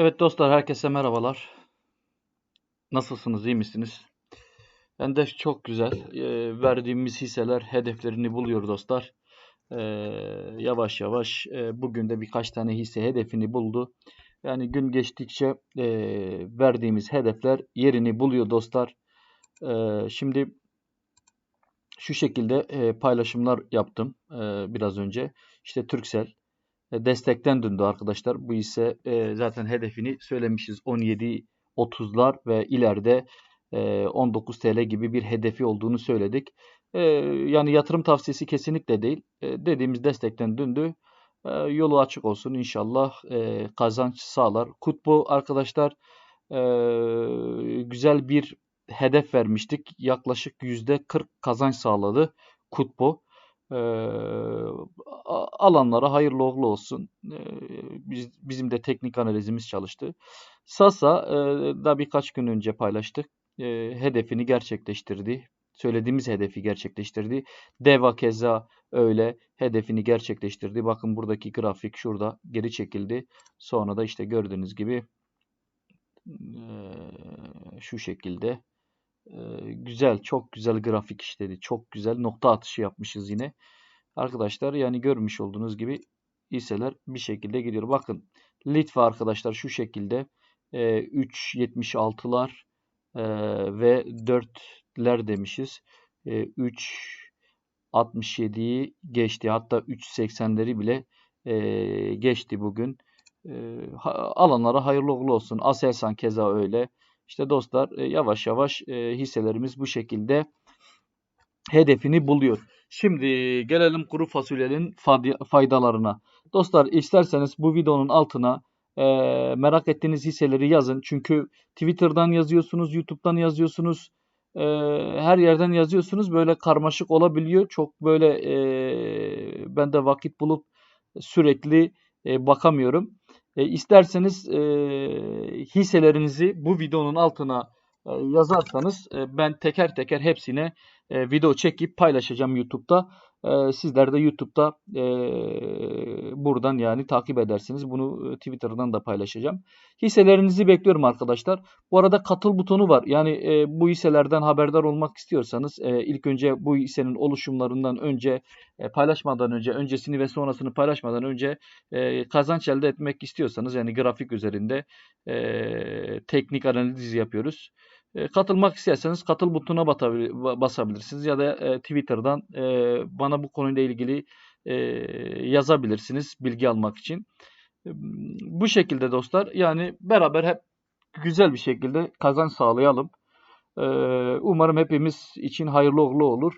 Evet dostlar herkese merhabalar. Nasılsınız, iyi misiniz? Ben de çok güzel. Ee, verdiğimiz hisseler hedeflerini buluyor dostlar. Ee, yavaş yavaş e, bugün de birkaç tane hisse hedefini buldu. Yani gün geçtikçe e, verdiğimiz hedefler yerini buluyor dostlar. Ee, şimdi şu şekilde e, paylaşımlar yaptım e, biraz önce. İşte Turkcell e, destekten döndü arkadaşlar. Bu ise e, zaten hedefini söylemişiz. 17.30'lar ve ileride e, 19 TL gibi bir hedefi olduğunu söyledik. E, yani yatırım tavsiyesi kesinlikle değil. E, dediğimiz destekten döndü. E, yolu açık olsun inşallah e, kazanç sağlar. Kutbu arkadaşlar e, güzel bir hedef vermiştik. Yaklaşık %40 kazanç sağladı Kutbu. Ee, alanlara hayırlı uğurlu olsun. Ee, biz, bizim de teknik analizimiz çalıştı. Sasa e, da birkaç gün önce paylaştık. E, hedefini gerçekleştirdi. Söylediğimiz hedefi gerçekleştirdi. Deva keza öyle hedefini gerçekleştirdi. Bakın buradaki grafik şurada geri çekildi. Sonra da işte gördüğünüz gibi e, şu şekilde güzel, çok güzel grafik işledi. Çok güzel nokta atışı yapmışız yine. Arkadaşlar yani görmüş olduğunuz gibi hisseler bir şekilde gidiyor. Bakın Litva arkadaşlar şu şekilde e, 3.76'lar e, ve 4'ler demişiz. E, 3.67'yi geçti. Hatta 3.80'leri bile e, geçti bugün. E, alanlara hayırlı olsun. Aselsan keza öyle. İşte dostlar e, yavaş yavaş e, hisselerimiz bu şekilde hedefini buluyor. Şimdi gelelim kuru fasulyenin faydalarına. Dostlar isterseniz bu videonun altına e, merak ettiğiniz hisseleri yazın. Çünkü Twitter'dan yazıyorsunuz, YouTube'dan yazıyorsunuz, e, her yerden yazıyorsunuz. Böyle karmaşık olabiliyor. Çok böyle e, ben de vakit bulup sürekli e, bakamıyorum. E, isterseniz e, hisselerinizi bu videonun altına e, yazarsanız e, ben teker teker hepsine e, video çekip paylaşacağım YouTube'da. E, sizler de YouTube'da e, buradan yani takip edersiniz. Bunu e, Twitter'dan da paylaşacağım. Hisselerinizi bekliyorum arkadaşlar. Bu arada katıl butonu var. Yani e, bu hisselerden haberdar olmak istiyorsanız e, ilk önce bu hissenin oluşumlarından önce e, paylaşmadan önce öncesini ve sonrasını paylaşmadan önce e, kazanç elde etmek istiyorsanız yani grafik üzerinde e, teknik analiz yapıyoruz. E, katılmak isterseniz katıl butonuna basabilirsiniz ya da e, Twitter'dan e, bana bu konuyla ilgili yazabilirsiniz bilgi almak için. Bu şekilde dostlar yani beraber hep güzel bir şekilde kazanç sağlayalım. Umarım hepimiz için hayırlı uğurlu olur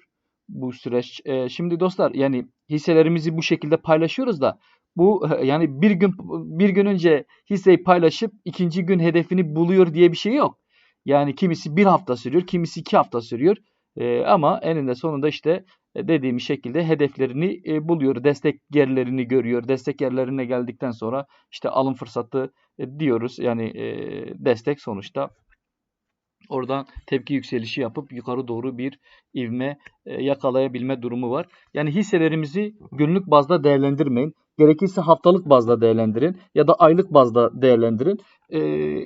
bu süreç. Şimdi dostlar yani hisselerimizi bu şekilde paylaşıyoruz da bu yani bir gün bir gün önce hisseyi paylaşıp ikinci gün hedefini buluyor diye bir şey yok. Yani kimisi bir hafta sürüyor, kimisi iki hafta sürüyor. E, ama eninde sonunda işte e, dediğim şekilde hedeflerini e, buluyor. Destek yerlerini görüyor. Destek yerlerine geldikten sonra işte alım fırsatı e, diyoruz. Yani e, destek sonuçta oradan tepki yükselişi yapıp yukarı doğru bir ivme e, yakalayabilme durumu var. Yani hisselerimizi günlük bazda değerlendirmeyin. Gerekirse haftalık bazda değerlendirin ya da aylık bazda değerlendirin. Ee,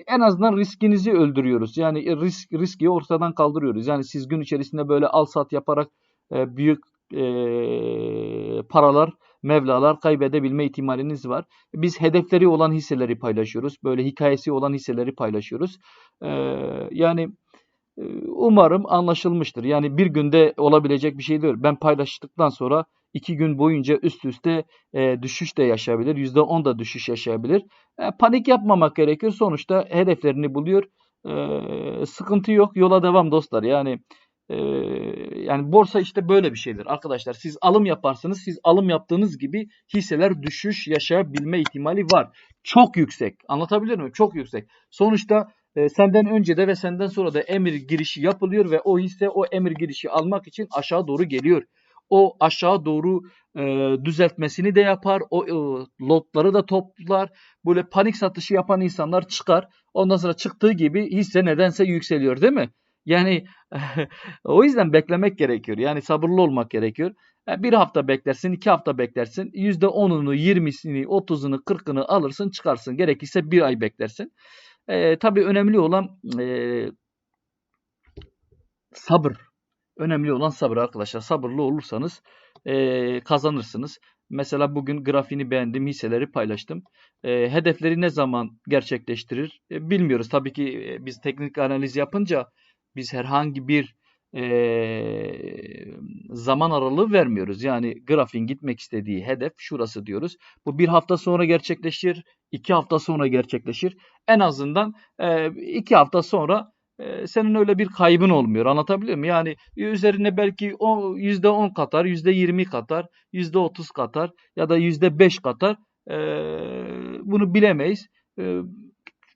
en azından riskinizi öldürüyoruz. Yani risk riski ortadan kaldırıyoruz. Yani siz gün içerisinde böyle al sat yaparak e, büyük e, paralar, mevlalar kaybedebilme ihtimaliniz var. Biz hedefleri olan hisseleri paylaşıyoruz. Böyle hikayesi olan hisseleri paylaşıyoruz. E, yani umarım anlaşılmıştır. Yani bir günde olabilecek bir şey değil. Ben paylaştıktan sonra iki gün boyunca üst üste e, düşüş de yaşayabilir. %10 da düşüş yaşayabilir. E, panik yapmamak gerekir. Sonuçta hedeflerini buluyor. E, sıkıntı yok. Yola devam dostlar. Yani e, yani borsa işte böyle bir şeydir arkadaşlar. Siz alım yaparsınız. Siz alım yaptığınız gibi hisseler düşüş yaşayabilme ihtimali var. Çok yüksek. Anlatabilir miyim? Çok yüksek. Sonuçta e, senden önce de ve senden sonra da emir girişi yapılıyor ve o hisse o emir girişi almak için aşağı doğru geliyor o aşağı doğru e, düzeltmesini de yapar. O e, lotları da toplar. Böyle panik satışı yapan insanlar çıkar. Ondan sonra çıktığı gibi hisse nedense yükseliyor değil mi? Yani o yüzden beklemek gerekiyor. Yani sabırlı olmak gerekiyor. E, bir hafta beklersin, iki hafta beklersin. %10'unu, 20'sini, 30'unu, 40'ını alırsın çıkarsın. Gerekirse bir ay beklersin. E, tabii önemli olan e, sabır. Önemli olan sabır arkadaşlar. Sabırlı olursanız e, kazanırsınız. Mesela bugün grafiğini beğendim, hisseleri paylaştım. E, hedefleri ne zaman gerçekleştirir e, bilmiyoruz. Tabii ki e, biz teknik analiz yapınca biz herhangi bir e, zaman aralığı vermiyoruz. Yani grafiğin gitmek istediği hedef şurası diyoruz. Bu bir hafta sonra gerçekleşir, iki hafta sonra gerçekleşir. En azından e, iki hafta sonra e, senin öyle bir kaybın olmuyor. Anlatabiliyor muyum? Yani üzerine belki o %10 katar, %20 katar, %30 katar ya da %5 katar. E, bunu bilemeyiz. E,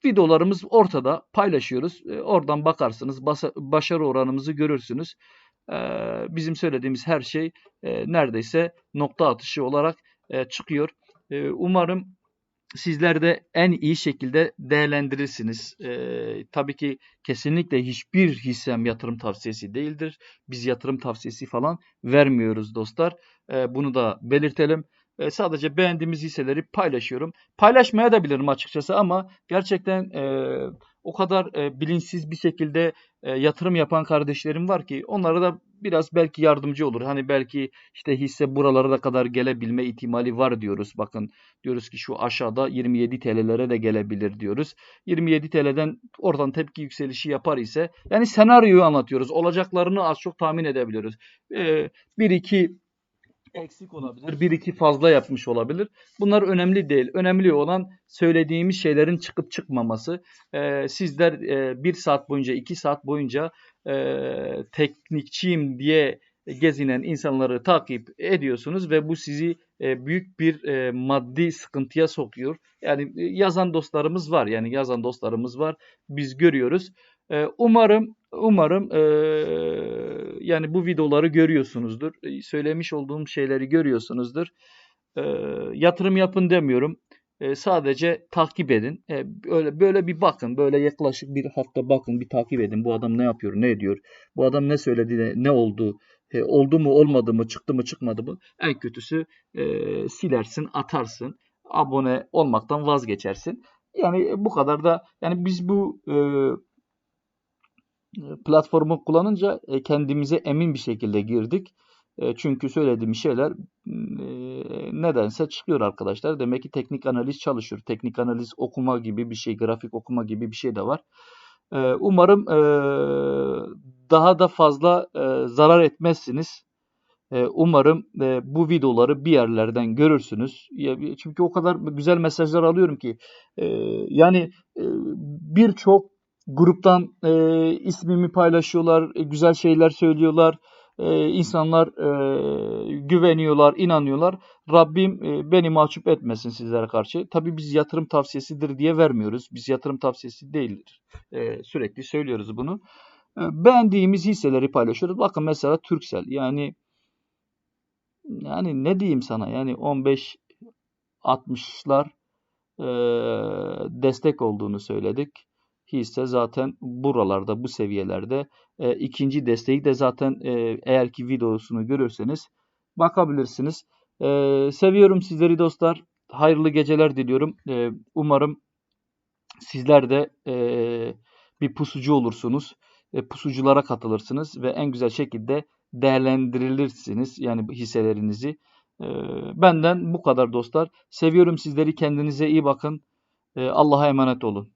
videolarımız ortada paylaşıyoruz. E, oradan bakarsınız. Basa, başarı oranımızı görürsünüz. E, bizim söylediğimiz her şey e, neredeyse nokta atışı olarak e, çıkıyor. E, umarım sizler de en iyi şekilde değerlendirirsiniz. Ee, tabii ki kesinlikle hiçbir hissem yatırım tavsiyesi değildir. Biz yatırım tavsiyesi falan vermiyoruz dostlar. Ee, bunu da belirtelim. Ee, sadece beğendiğimiz hisseleri paylaşıyorum. Paylaşmaya da bilirim açıkçası ama gerçekten e, o kadar e, bilinçsiz bir şekilde e, yatırım yapan kardeşlerim var ki onlara da biraz belki yardımcı olur. Hani belki işte hisse buralara da kadar gelebilme ihtimali var diyoruz. Bakın diyoruz ki şu aşağıda 27 TL'lere de gelebilir diyoruz. 27 TL'den oradan tepki yükselişi yapar ise yani senaryoyu anlatıyoruz. Olacaklarını az çok tahmin edebiliyoruz. Ee, 1-2 eksik olabilir. Bir iki fazla yapmış olabilir. Bunlar önemli değil. Önemli olan söylediğimiz şeylerin çıkıp çıkmaması. Ee, sizler e, bir saat boyunca, iki saat boyunca e, teknikçiyim diye gezinen insanları takip ediyorsunuz ve bu sizi e, büyük bir e, maddi sıkıntıya sokuyor. Yani e, yazan dostlarımız var. Yani yazan dostlarımız var. Biz görüyoruz. Umarım umarım yani bu videoları görüyorsunuzdur. E, söylemiş olduğum şeyleri görüyorsunuzdur. E, yatırım yapın demiyorum. E, sadece takip edin. E, böyle böyle bir bakın. Böyle yaklaşık bir hafta bakın, bir takip edin. Bu adam ne yapıyor, ne ediyor? Bu adam ne söyledi, ne oldu? E, oldu mu, olmadı mı, çıktı mı, çıkmadı mı? En kötüsü e, silersin, atarsın. Abone olmaktan vazgeçersin. Yani bu kadar da yani biz bu e, platformu kullanınca e, kendimize emin bir şekilde girdik. E, çünkü söylediğim şeyler e, nedense çıkıyor arkadaşlar. Demek ki teknik analiz çalışıyor. Teknik analiz okuma gibi bir şey, grafik okuma gibi bir şey de var. Umarım daha da fazla zarar etmezsiniz. Umarım bu videoları bir yerlerden görürsünüz. Çünkü o kadar güzel mesajlar alıyorum ki. Yani birçok gruptan ismimi paylaşıyorlar, güzel şeyler söylüyorlar e, insanlar e, güveniyorlar, inanıyorlar. Rabbim e, beni mahcup etmesin sizlere karşı. Tabii biz yatırım tavsiyesidir diye vermiyoruz. Biz yatırım tavsiyesi değildir. E, sürekli söylüyoruz bunu. E, beğendiğimiz hisseleri paylaşıyoruz. Bakın mesela Turkcell yani yani ne diyeyim sana yani 15 60'lar e, destek olduğunu söyledik hisse zaten buralarda bu seviyelerde e, ikinci desteği de zaten e, eğer ki videosunu görürseniz bakabilirsiniz. E, seviyorum sizleri dostlar. Hayırlı geceler diliyorum. E, umarım sizler de e, bir pusucu olursunuz. E, pusuculara katılırsınız ve en güzel şekilde değerlendirilirsiniz yani hisselerinizi. E, benden bu kadar dostlar. Seviyorum sizleri. Kendinize iyi bakın. E, Allah'a emanet olun.